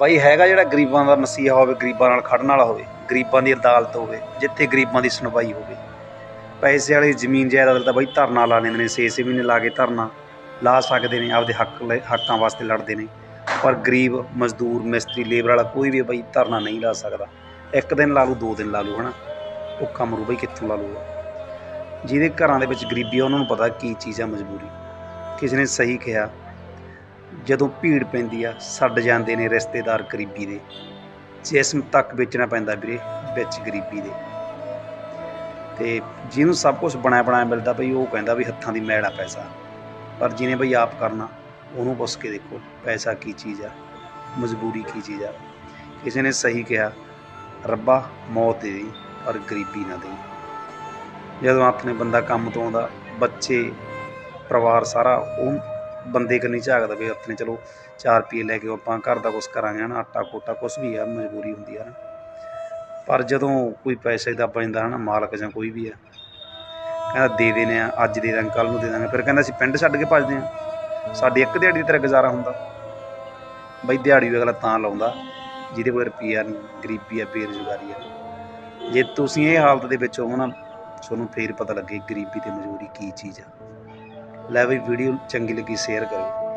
ਭਾਈ ਹੈਗਾ ਜਿਹੜਾ ਗਰੀਬਾਂ ਦਾ ਮਸੀਹਾ ਹੋਵੇ, ਗਰੀਬਾਂ ਨਾਲ ਖੜਨ ਵਾਲਾ ਹੋਵੇ, ਗਰੀਬਾਂ ਦੀ ਅਦਾਲਤ ਹੋਵੇ, ਜਿੱਥੇ ਗਰੀਬਾਂ ਦੀ ਸੁਣਵਾਈ ਹੋਵੇ। ਪੈਸੇ ਵਾਲੀ ਜ਼ਮੀਨ ਜਾਇਦਾਦ ਤਾਂ ਬਈ ਧਰਨਾ ਲਾ ਲੈਂਦੇ ਨੇ 6-6 ਮਹੀਨੇ ਲਾ ਕੇ ਧਰਨਾ ਲਾ ਸਕਦੇ ਨੇ, ਆਪਦੇ ਹੱਕ ਲਈ ਹੱਕਾਂ ਵਾਸਤੇ ਲੜਦੇ ਨੇ। ਪਰ ਗਰੀਬ, ਮਜ਼ਦੂਰ, ਮਿਸਤਰੀ, ਲੇਬਰ ਵਾਲਾ ਕੋਈ ਵੀ ਬਈ ਧਰਨਾ ਨਹੀਂ ਲਾ ਸਕਦਾ। ਇੱਕ ਦਿਨ ਲਾ ਲੂ ਦੋ ਦਿਨ ਲਾ ਲੂ ਹਨਾ? ਔਖਾ ਮਰੂ ਬਈ ਕਿੱਥੋਂ ਲਾ ਲੂਗਾ ਜਿਹਦੇ ਘਰਾਂ ਦੇ ਵਿੱਚ ਗਰੀਬੀ ਆ, ਉਹਨਾਂ ਨੂੰ ਪਤਾ ਕੀ ਚੀਜ਼ ਆ ਮਜਬੂਰੀ। ਕਿਸੇ ਨੇ ਸਹੀ ਕਿਹਾ ਜਦੋਂ ਭੀੜ ਪੈਂਦੀ ਆ ਛੱਡ ਜਾਂਦੇ ਨੇ ਰਿਸ਼ਤੇਦਾਰ ਗਰੀਬੀ ਦੇ। ਜਿਸਮ ਤੱਕ ਵੇਚਣਾ ਪੈਂਦਾ ਵੀਰੇ, ਵਿੱਚ ਗਰੀਬੀ ਦੇ। ਤੇ ਜਿਹਨੂੰ ਸਭ ਕੁਝ ਬਣਾਇਆ ਬਣਾਇਆ ਮਿਲਦਾ ਬਈ, ਉਹ ਕਹਿੰਦਾ ਵੀ ਹੱਥਾਂ ਦੀ ਮੈਲ ਆ ਪੈਸਾ। ਪਰ ਜਿਹਨੇ ਬਈ ਆਪ ਕਰਨਾ, ਉਹਨੂੰ ਪੁੱਛ ਕੇ ਦੇਖੋ, ਪੈਸਾ ਕੀ ਚੀਜ਼ ਆ, ਮਜਬੂਰੀ ਕੀ ਚੀਜ਼ ਆ। ਕਿਸੇ ਨੇ ਸਹੀ ਕਿਹਾ, ਰੱਬਾ ਮੌਤ ਦੇ ਦੇ ਪਰ ਗਰੀਬੀ ਨਾ ਦੇ ਜਦੋਂ ਹੱਥ ਨੇ ਬੰਦਾ ਕੰਮ ਤੋਂ ਆਉਂਦਾ, ਬੱਚੇ, ਪਰਿਵਾਰ ਸਾਰਾ, ਉਹ ਬੰਦੇ ਕੰਨੀ ਝਾਕਦਾ ਵੀ ਆਪਣੇ, ਚਲੋ 4 ਰੁਪਏ ਲੈ ਕੇ ਆਪਾਂ ਘਰ ਦਾ ਕੁਝ ਕਰਾਂਗੇ ਹਨਾ, ਆਟਾ ਕੋਟਾ ਕੁਝ ਵੀ ਆ, ਮਜਬੂਰੀ ਹੁੰਦੀ ਆ ਨਾ ਪਰ ਜਦੋਂ ਕੋਈ ਪੈਸੇ ਦਾ ਪੈਂਦਾ ਹਨਾ, ਮਾਲਕ ਜਾਂ ਕੋਈ ਵੀ ਆ, ਕਹਿੰਦਾ ਦੇ ਦੇਣੇ ਆ, ਅੱਜ ਦੇ ਦਾਂਗੇ ਕੱਲ ਨੂੰ ਦੇ ਦਾਂਗੇ, ਫਿਰ ਕਹਿੰਦਾ ਅਸੀਂ ਪਿੰਡ ਛੱਡ ਕੇ ਭੱਜਦੇ ਆ। ਸਾਡੀ ਇੱਕ ਦਿਹਾੜੀ ਤੇਰਾ ਗੁਜ਼ਾਰਾ ਹੁੰਦਾ। ਬਈ ਦਿਹਾੜੀ ਵੀ ਅਗਲਾ ਤਾਂ ਲਾਉਂਦਾ, ਜਿਹਦੇ ਕੋਲ ਰੁਪਈਆ ਨਹੀਂ, ਗਰੀਬੀ ਆ, ਬੇਰੁਜ਼ਗਾਰੀ ਆ। ਜੇ ਤੁਸੀਂ ਇਹ ਹਾਲਤ ਦੇ ਵਿੱਚ ਹੋ ਨਾ, ਤੁਹਾਨੂੰ ਫੇਰ ਪਤਾ ਲੱਗੇ ਗਰੀਬੀ ਤੇ ਮਜ਼ਦੂਰੀ ਕੀ ਚੀਜ਼ ਆ। ਲੈ ਬਈ ਵੀਡੀਓ ਚੰਗੀ ਲੱਗੀ ਸ਼ੇਅਰ ਕਰੋ।